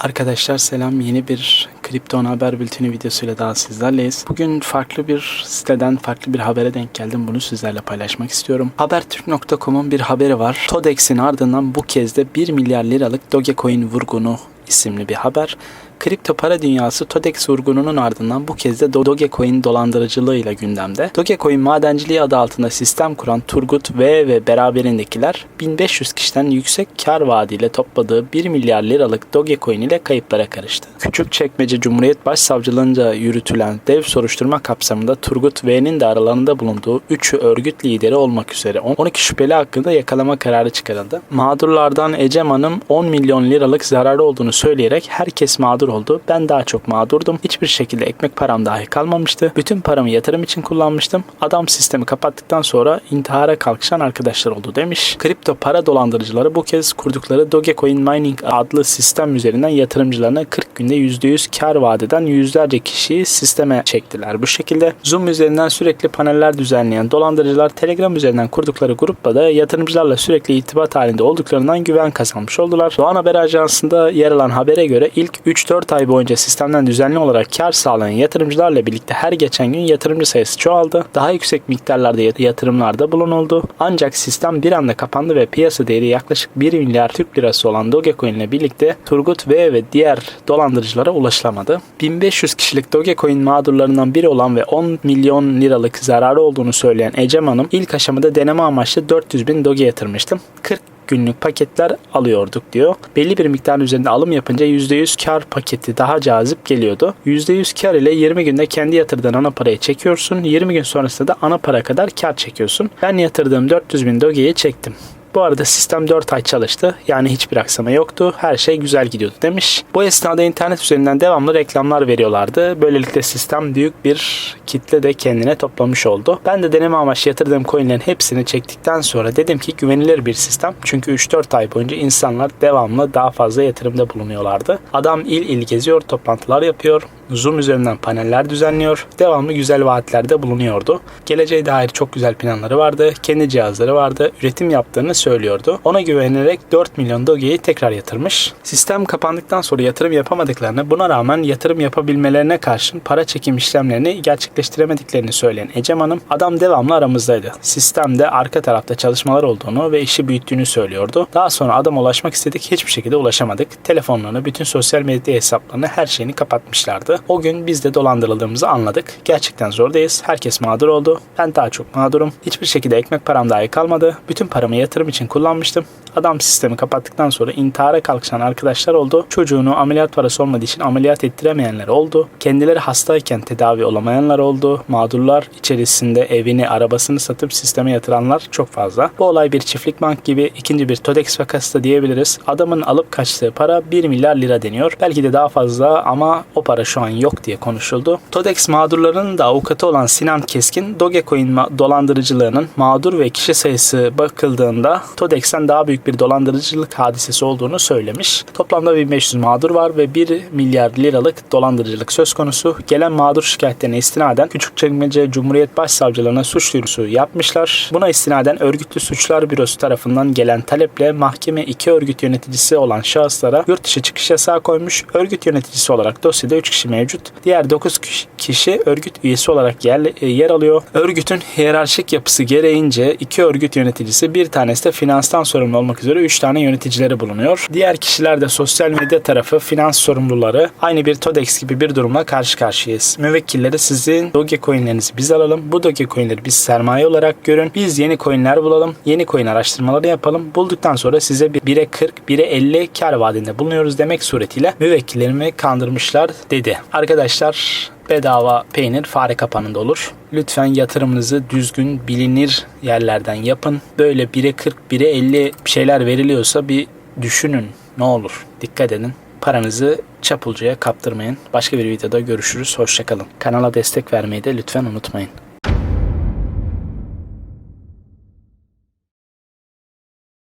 Arkadaşlar selam yeni bir kripto haber bülteni videosuyla daha sizlerleyiz. Bugün farklı bir siteden farklı bir habere denk geldim. Bunu sizlerle paylaşmak istiyorum. Habertürk.com'un bir haberi var. Todex'in ardından bu kez de 1 milyar liralık Dogecoin vurgunu isimli bir haber. Kripto para dünyası Todex vurgununun ardından bu kez de Dogecoin dolandırıcılığıyla gündemde. Dogecoin madenciliği adı altında sistem kuran Turgut V ve beraberindekiler 1500 kişiden yüksek kar vaadiyle topladığı 1 milyar liralık Dogecoin ile kayıplara karıştı. Küçükçekmece Cumhuriyet Başsavcılığınca yürütülen dev soruşturma kapsamında Turgut V'nin de aralarında bulunduğu 3'ü örgüt lideri olmak üzere 12 şüpheli hakkında yakalama kararı çıkarıldı. Mağdurlardan Ecem Hanım 10 milyon liralık zararı olduğunu söyleyerek herkes mağdur oldu. Ben daha çok mağdurdum. Hiçbir şekilde ekmek param dahi kalmamıştı. Bütün paramı yatırım için kullanmıştım. Adam sistemi kapattıktan sonra intihara kalkışan arkadaşlar oldu demiş. Kripto para dolandırıcıları bu kez kurdukları Dogecoin Mining adlı sistem üzerinden yatırımcılarına 40 günde %100 kar vaat eden yüzlerce kişiyi sisteme çektiler. Bu şekilde Zoom üzerinden sürekli paneller düzenleyen dolandırıcılar Telegram üzerinden kurdukları grupla da yatırımcılarla sürekli irtibat halinde olduklarından güven kazanmış oldular. Doğan Haber Ajansı'nda yer alan habere göre ilk 3-4 ay boyunca sistemden düzenli olarak kar sağlayan yatırımcılarla birlikte her geçen gün yatırımcı sayısı çoğaldı. Daha yüksek miktarlarda yatırımlarda bulunuldu. Ancak sistem bir anda kapandı ve piyasa değeri yaklaşık 1 milyar Türk lirası olan Dogecoin ile birlikte Turgut V ve diğer dolandırıcılara ulaşılamadı. 1500 kişilik Dogecoin mağdurlarından biri olan ve 10 milyon liralık zararı olduğunu söyleyen Ecem Hanım ilk aşamada deneme amaçlı 400 bin Doge yatırmıştım. 40 günlük paketler alıyorduk diyor. Belli bir miktarın üzerinde alım yapınca %100 kar paketi daha cazip geliyordu. %100 kar ile 20 günde kendi yatırdığın ana parayı çekiyorsun. 20 gün sonrasında da ana para kadar kar çekiyorsun. Ben yatırdığım 400 bin Doge'yi çektim. Bu arada sistem 4 ay çalıştı. Yani hiçbir aksama yoktu. Her şey güzel gidiyordu demiş. Bu esnada internet üzerinden devamlı reklamlar veriyorlardı. Böylelikle sistem büyük bir kitle de kendine toplamış oldu. Ben de deneme amaçlı yatırdığım coinlerin hepsini çektikten sonra dedim ki güvenilir bir sistem. Çünkü 3-4 ay boyunca insanlar devamlı daha fazla yatırımda bulunuyorlardı. Adam il il geziyor, toplantılar yapıyor. Zoom üzerinden paneller düzenliyor. Devamlı güzel vaatlerde bulunuyordu. Geleceğe dair çok güzel planları vardı. Kendi cihazları vardı. Üretim yaptığını söylüyordu. Ona güvenerek 4 milyon Doge'yi tekrar yatırmış. Sistem kapandıktan sonra yatırım yapamadıklarını buna rağmen yatırım yapabilmelerine karşın para çekim işlemlerini gerçekleştiremediklerini söyleyen Ecem Hanım adam devamlı aramızdaydı. Sistemde arka tarafta çalışmalar olduğunu ve işi büyüttüğünü söylüyordu. Daha sonra adam ulaşmak istedik hiçbir şekilde ulaşamadık. Telefonlarını, bütün sosyal medya hesaplarını her şeyini kapatmışlardı. O gün biz de dolandırıldığımızı anladık. Gerçekten zordayız. Herkes mağdur oldu. Ben daha çok mağdurum. Hiçbir şekilde ekmek param dahi kalmadı. Bütün paramı yatırım için kullanmıştım. Adam sistemi kapattıktan sonra intihara kalkışan arkadaşlar oldu. Çocuğunu ameliyat parası olmadığı için ameliyat ettiremeyenler oldu. Kendileri hastayken tedavi olamayanlar oldu. Mağdurlar içerisinde evini, arabasını satıp sisteme yatıranlar çok fazla. Bu olay bir çiftlik bank gibi ikinci bir Todex vakası da diyebiliriz. Adamın alıp kaçtığı para 1 milyar lira deniyor. Belki de daha fazla ama o para şu an yok diye konuşuldu. Todex mağdurlarının da avukatı olan Sinan Keskin, Dogecoin dolandırıcılığının mağdur ve kişi sayısı bakıldığında Todex'ten daha büyük bir dolandırıcılık hadisesi olduğunu söylemiş. Toplamda 1500 mağdur var ve 1 milyar liralık dolandırıcılık söz konusu. Gelen mağdur şikayetlerine istinaden Küçükçekmece Cumhuriyet Başsavcılığına suç duyurusu yapmışlar. Buna istinaden Örgütlü Suçlar Bürosu tarafından gelen taleple mahkeme iki örgüt yöneticisi olan şahıslara yurt dışı çıkış yasağı koymuş. Örgüt yöneticisi olarak dosyada 3 kişi mevcut. Diğer 9 kişi örgüt üyesi olarak yer, yer alıyor. Örgütün hiyerarşik yapısı gereğince iki örgüt yöneticisi bir tanesi de finanstan sorumlu olmak üzere 3 tane yöneticileri bulunuyor. Diğer kişiler de sosyal medya tarafı finans sorumluları aynı bir Todex gibi bir durumla karşı karşıyayız. Müvekkilleri sizin Dogecoin'lerinizi biz alalım. Bu Dogecoin'leri biz sermaye olarak görün. Biz yeni coin'ler bulalım. Yeni coin araştırmaları yapalım. Bulduktan sonra size 1'e 40, 1'e 50 kar vaadinde bulunuyoruz demek suretiyle müvekkillerimi kandırmışlar dedi. Arkadaşlar bedava peynir fare kapanında olur. Lütfen yatırımınızı düzgün bilinir yerlerden yapın. Böyle 1'e 40, 1'e 50 şeyler veriliyorsa bir düşünün ne olur. Dikkat edin. Paranızı çapulcuya kaptırmayın. Başka bir videoda görüşürüz. Hoşçakalın. Kanala destek vermeyi de lütfen unutmayın.